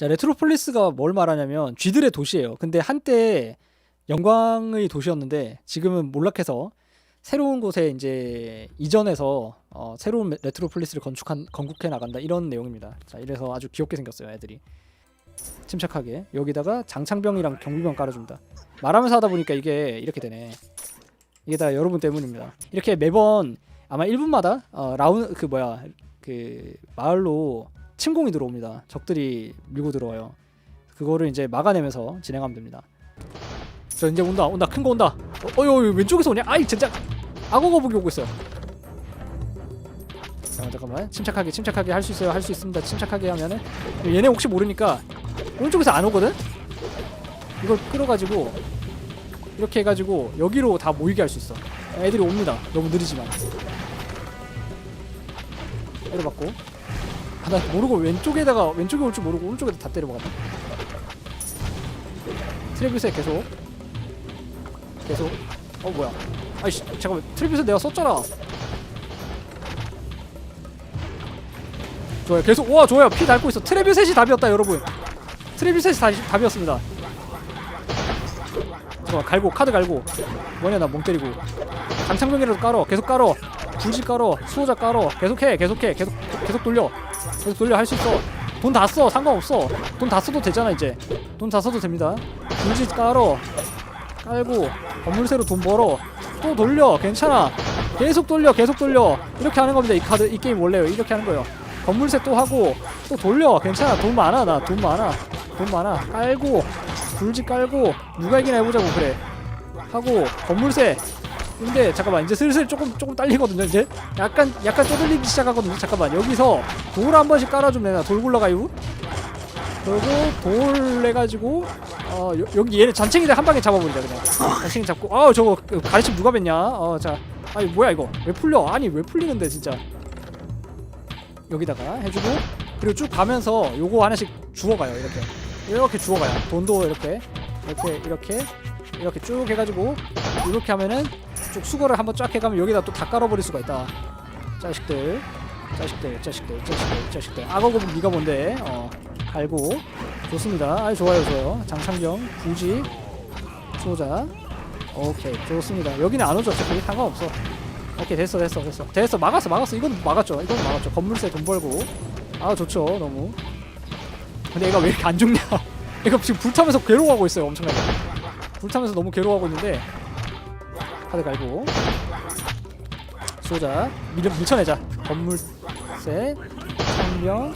자 레트로폴리스가 뭘 말하냐면 쥐들의 도시예요. 근데 한때 영광의 도시였는데 지금은 몰락해서 새로운 곳에 이제 이전해서 어, 새로운 레트로폴리스를 건축한 건국해 나간다 이런 내용입니다. 자 이래서 아주 귀엽게 생겼어요 애들이 침착하게 여기다가 장창병이랑 경비병 깔아줍니다. 말하면서 하다 보니까 이게 이렇게 되네. 이게 다 여러분 때문입니다. 이렇게 매번 아마 1분마다 어, 라운 그 뭐야 그 마을로 침공이 들어옵니다. 적들이 밀고 들어와요. 그거를 이제 막아내면서 진행하면 됩니다. 저 이제 온다 온다 큰 거 온다. 어, 어여 왼쪽에서 오냐? 아이 진짜 악어 거북이 오고 있어요. 잠깐 잠깐만 침착하게 침착하게 할 수 있어요 할 수 있습니다 침착하게 하면은 얘네 혹시 모르니까 오른쪽에서 안 오거든 이걸 끌어가지고 이렇게 해가지고 여기로 다 모이게 할 수 있어 애들이 옵니다 너무 느리지만 때려봤고 아, 나 모르고 왼쪽에다가 왼쪽에 올 줄 모르고 오른쪽에다 다 때려박았다 트레비스에 계속. 계속. 어 뭐야. 아이씨 잠깐만. 트레비스 내가 썼잖아. 좋아요. 계속 와 좋아요. 피 닳고 있어. 트레비셋이 답이었다 여러분. 트레비셋이 다, 답이었습니다. 잠깐만 갈고 카드 갈고. 뭐냐 나 멍 때리고. 장창병이라도 깔어. 계속 깔어. 불지 깔어. 수호자 깔어. 계속해 계속해. 계속 계속 돌려 계속 돌려 할 수 있어. 돈 다 써. 상관없어. 돈 다 써도 되잖아 이제. 돈 다 써도 됩니다. 불지 깔어. 깔고 건물세로 돈 벌어. 또 돌려. 괜찮아. 계속 돌려 계속 돌려. 이렇게 하는 겁니다 이 카드 이 게임 원래요 이렇게 하는 거예요. 건물세 또 하고 또 돌려. 괜찮아. 돈 많아 나. 돈 많아. 돈 많아. 깔고 불지 깔고 누가 이기나 해보자고 그래. 하고 건물세 근데 잠깐만 이제 슬슬 조금 조금 딸리거든요 이제? 약간 약간 쪼들리기 시작하거든요 잠깐만. 여기서 돌 한 번씩 깔아주면 되나? 돌 굴러가요 그리고 돌 해가지고 어 여, 여기 얘네 잔챙이들 한 방에 잡아버리자 그냥. 잔챙이 잡고 아 저거 그 가르침 누가 뱉냐? 어자. 아니 뭐야 이거? 왜 풀려? 아니 왜 풀리는데 진짜. 여기다가 해주고 그리고 쭉 가면서 요거 하나씩 주워가요 이렇게. 이렇게 주워가요. 돈도 이렇게 이렇게 이렇게 이렇게 쭉 해가지고 이렇게 하면은 쭉 수거를 한번 쫙 해가면 여기다 또 다 깔아버릴 수가 있다. 자식들 자식들 자식들 자식들 자식들. 악어 거북 네가 뭔데? 어 갈고. 좋습니다. 아 좋아요 좋아요. 장창경 부지 수호자. 오케이 좋습니다. 여기는 안 오죠? 어차피 상관없어. 오케이 됐어 됐어 됐어. 됐어 막았어 막았어. 이건 막았죠? 이건 막았죠. 건물세 돈 벌고. 아 좋죠 너무. 근데 얘가 왜 이렇게 안 죽냐? 얘가 지금 불타면서 괴로워하고 있어요 엄청나게. 불타면서 너무 괴로워하고 있는데 카드 갈고. 수호자 밀, 밀쳐내자. 건물세 상병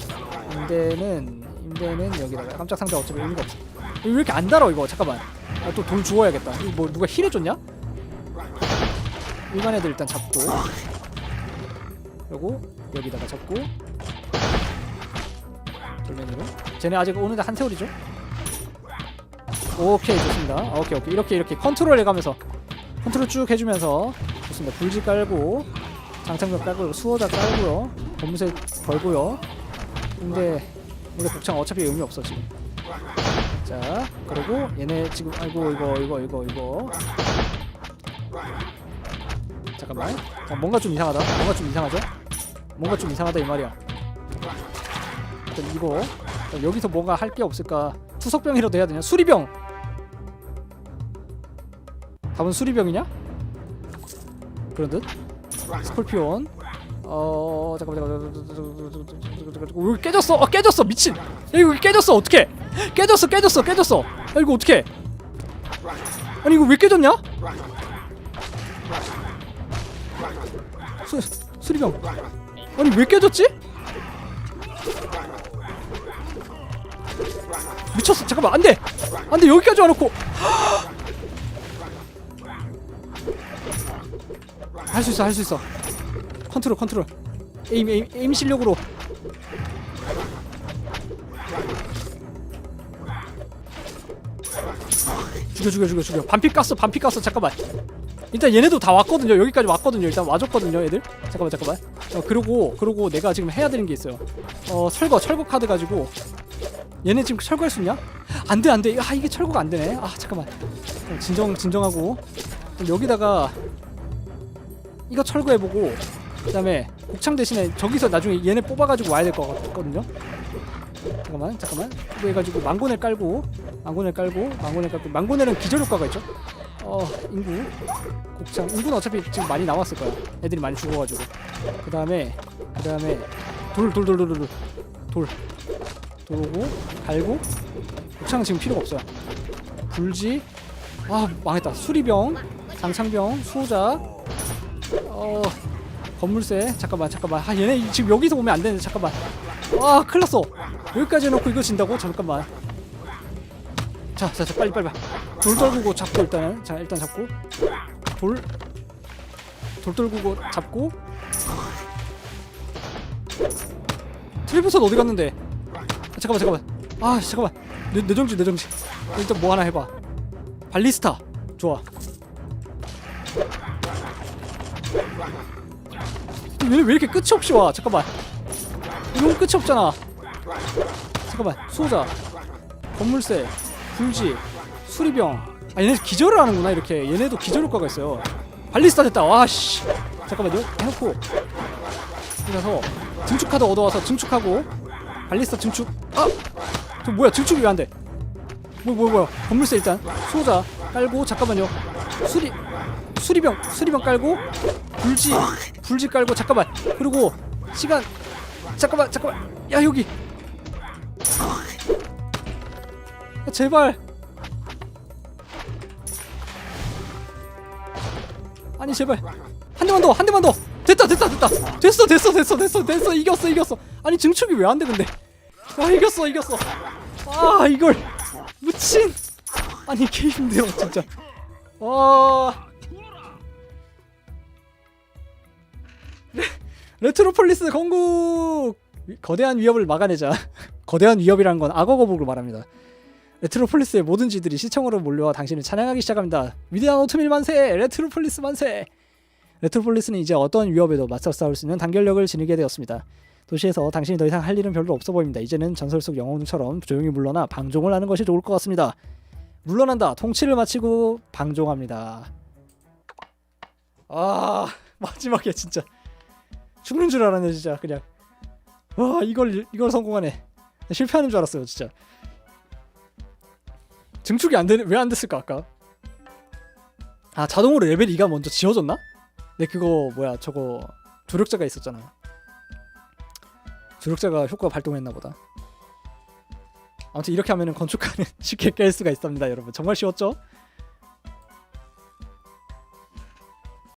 임대는 임대는 여기다가. 깜짝 상자 어차피 의미가 없어. 왜 이렇게 안 달아 이거? 잠깐만. 아, 또 돈 주워야겠다. 이거 뭐 누가 힐 해 줬냐? 일반 애들 일단 잡고. 그리고 여기다가 잡고. 돌면으로. 쟤네 아직 오는데 한 세월이죠? 오케이 좋습니다. 아, 오케이 오케이. 이렇게 이렇게 컨트롤 해가면서 컨트롤 쭉 해주면서 좋습니다. 불지 깔고 장창벽 깔고 수호자 깔고요. 검무새 걸고요. 근데 근데 복창 어차피 의미 없어 지금. 자 그리고 얘네 지금 아이고 이거 이거 이거 이거. 잠깐만. 자, 뭔가 좀 이상하다. 뭔가 좀 이상하죠? 뭔가 좀 이상하다 이 말이야. 일단 이거 자, 여기서 뭔가 할 게 없을까? 투석병이라도 해야 되냐? 수리병 답은 수리병이냐? 그런 듯. 스콜피온. 어 잠깐만 잠깐만 여기 깨졌어. 어 깨졌어. 미친. 야, 이거 깨졌어. 어떻게 깨졌어 깨졌어 깨졌어. 야 이거 어떻게 아니 이거 왜 깨졌냐? 수, 수리병. 아니 왜 깨졌지? 미쳤어. 잠깐만 안돼. 안돼. 여기까지 와놓고 할 수 있어 할 수 있어. 컨트롤 컨트롤. 에임 에임 에임 실력으로. 죽여 죽여 죽여 죽여. 반피 깠어 반피 깠어. 잠깐만. 일단 얘네도 다 왔거든요. 여기까지 왔거든요. 일단 와줬거든요 얘들. 잠깐만 잠깐만. 어, 그리고 그리고 내가 지금 해야 되는 게 있어요. 어 철거 철거 카드 가지고. 얘네 지금 철거할 수 있냐? 안돼 안돼. 아 이게 철거가 안 되네. 아 잠깐만. 어, 진정 진정하고. 여기다가 이거 철거해보고 그 다음에 곡창 대신에 저기서 나중에 얘네 뽑아가지고 와야 될 것 같거든요. 잠깐만 잠깐만. 이거 해가지고 망고넬 깔고 망고넬 깔고 망고넬 깔고. 망고넬은 기절 효과가 있죠? 어 인구 곱창. 인구는 어차피 지금 많이 나왔을 거야 애들이 많이 죽어가지고. 그 다음에 그 다음에 돌 돌 돌 돌 돌 돌. 돌. 오고 갈고. 곱창은 지금 필요가 없어요. 불지. 아 망했다. 수리병 장창병 수호자 어 건물세. 잠깐만 잠깐만. 아 얘네 지금 여기서 오면 안 되는데 잠깐만. 와 큰일 났어. 여기까지 해놓고 이거 진다고? 잠깐만. 자, 자, 자 빨리 빨리 빨리 돌 떨구고 잡고 일단은. 자 일단 잡고. 돌 돌 떨구고 잡고. 트리버선 어디 갔는데? 아, 잠깐만 잠깐만. 아 잠깐만. 내, 내 정지 내 정지 일단 뭐 하나 해봐. 발리스타. 좋아 왜, 왜 이렇게 끝이 없이 와? 잠깐만. 이건 끝이 없잖아. 잠깐만 수호자. 건물세 불지 수리병. 아 얘네 기절을 하는구나 이렇게. 얘네도 기절 효과가 있어요. 발리스타 됐다. 와씨. 잠깐만요. 해놓고. 그래서 증축 카드 얻어와서 증축하고 발리스타 증축. 아 저 뭐야 증축이 왜 안돼? 뭐 뭐야 뭐야. 건물세 일단. 수호자 깔고 잠깐만요. 수리 수리병 수리병 깔고 불지 불지 깔고 잠깐만. 그리고 시간. 잠깐만 잠깐만. 야 여기. 아, 제발. 아니 제발. 한 대만 더 한 대만 더. 됐다 됐다 됐다. 됐어 됐어 됐어 됐어 됐어. 이겼어 이겼어. 아니 증축이 왜 안 돼 근데? 아 이겼어 이겼어. 아 이걸. 미친. 아니 개 힘들어 진짜. 와 레트로폴리스 건국 거대한 위협을 막아내자. 거대한 위협이라는 건 악어 거북으로 말합니다. 레트로폴리스의 모든 지들이 시청으로 몰려와 당신을 찬양하기 시작합니다. 위대한 오트밀 만세! 레트로폴리스 만세! 레트로폴리스는 이제 어떤 위협에도 맞서 싸울 수 있는 단결력을 지니게 되었습니다. 도시에서 당신이 더 이상 할 일은 별로 없어 보입니다. 이제는 전설 속 영웅처럼 조용히 물러나 방종을 하는 것이 좋을 것 같습니다. 물러난다! 통치를 마치고 방종합니다. 아 마지막에 진짜 죽는 줄 알았네 진짜. 그냥. 와 이걸 이걸 성공하네. 실패하는 줄 알았어요 진짜. 증축이 안 되는 왜 안 됐을까 아까? 아 자동으로 레벨 2가 먼저 지워졌나? 네 그거 뭐야 저거 조력자가 있었잖아. 조력자가 효과 발동했나 보다. 아무튼 이렇게 하면은 건축가는 쉽게 깰 수가 있습니다 여러분. 정말 쉬웠죠?